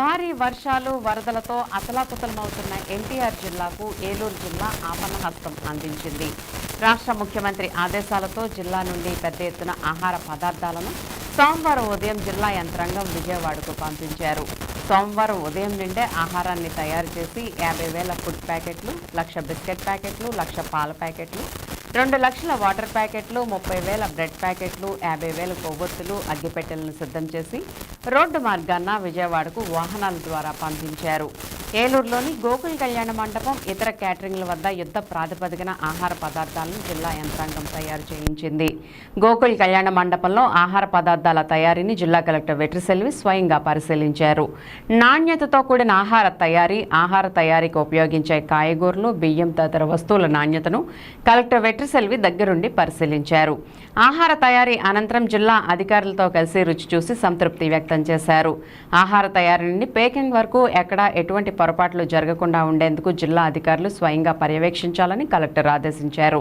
భారీ వర్షాలు వరదలతో అతలాకుతలమవుతున్న ఎన్టీఆర్ జిల్లాకు ఏలూరు జిల్లా ఆపన్న హస్తం అందించింది. రాష్ట్ర ముఖ్యమంత్రి ఆదేశాలతో జిల్లా నుండి పెద్ద ఎత్తున ఆహార పదార్థాలను సోమవారం ఉదయం జిల్లా యంత్రాంగం విజయవాడకు పంపించారు. సోమవారం ఉదయం నుండే ఆహారాన్ని తయారు చేసి యాభై వేల ఫుడ్ ప్యాకెట్లు లక్ష బిస్కెట్ ప్యాకెట్లు లక్ష పాల ప్యాకెట్లు రెండు లక్షల వాటర్ ప్యాకెట్లు ముప్పై వేల బ్రెడ్ ప్యాకెట్లు యాభై వేల కొవ్వొత్తులు అగ్గిపెట్టెలను సిద్ధం చేసి రోడ్డు మార్గాన విజయవాడకు వాహనాల ద్వారా పంపించారు. ఏలూరులోని గోకుల్ కళ్యాణ మండపం ఇతర క్యాటరింగ్ల వద్ద యుద్ధ ప్రాతిపదికన ఆహార పదార్థాలను జిల్లా యంత్రాంగం తయారు చేయించింది. గోకుల్ కళ్యాణ మండపంలో ఆహార పదార్థాల తయారీని జిల్లా కలెక్టర్ వెట్రిసెల్వి స్వయంగా పరిశీలించారు. నాణ్యతతో కూడిన ఆహార తయారీ ఆహార తయారీకి ఉపయోగించే కాయగూరలు బియ్యం తదితర వస్తువుల నాణ్యతను కలెక్టర్ వెట్రిసెల్వి దగ్గరుండి పరిశీలించారు. ఆహార తయారీ అనంతరం జిల్లా అధికారులతో కలిసి రుచి చూసి సంతృప్తి వ్యక్తం చేశారు. ఆహార తయారీ నుండి పేకింగ్ వరకు ఎక్కడా ఎటువంటి పొరపాట్లు జరగకుండా ఉండేందుకు జిల్లా అధికారులు స్వయంగా పర్యవేక్షించాలని కలెక్టర్ ఆదేశించారు.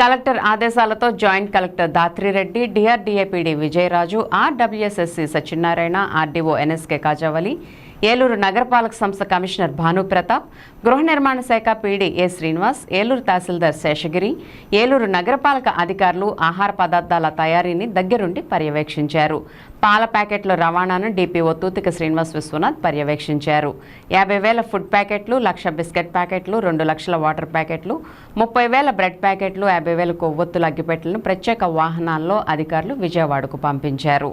కలెక్టర్ ఆదేశాలతో joint collector Dhatri Reddy DRDA PD Vijayaraju RWS SE Satyanarayana RDO NSK Kajavali Eluru నగరపాలక సంస్థ కమిషనర్ భానుప్రతాప్ గృహ నిర్మాణ శాఖ పీడీ ఏ శ్రీనివాస్ ఏలూరు తహసీల్దార్ శేషగిరి ఏలూరు నగరపాలక అధికారులు ఆహార పదార్థాల తయారీని దగ్గరుండి పర్యవేక్షించారు. పాల ప్యాకెట్ల రవాణాను డిపిఓ తూతిక శ్రీనివాస్ విశ్వనాథ్ పర్యవేక్షించారు. యాభై వేల ఫుడ్ ప్యాకెట్లు లక్ష బిస్కెట్ ప్యాకెట్లు రెండు లక్షల వాటర్ ప్యాకెట్లు ముప్పై వేల బ్రెడ్ ప్యాకెట్లు యాభై వేల కొవ్వొత్తుల అగ్గిపెట్టెలను ప్రత్యేక వాహనాల్లో అధికారులు విజయవాడకు పంపించారు.